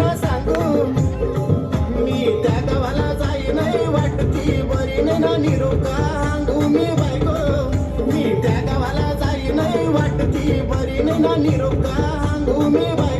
कोणाला सांगू मी त्या गावाला जाई नाही वाटती बरी नाही ना निरोपांगू मी बायको. मी त्या गावाला जाई नाही वाटती बरी नाही ना निरोपांगू मी बायको.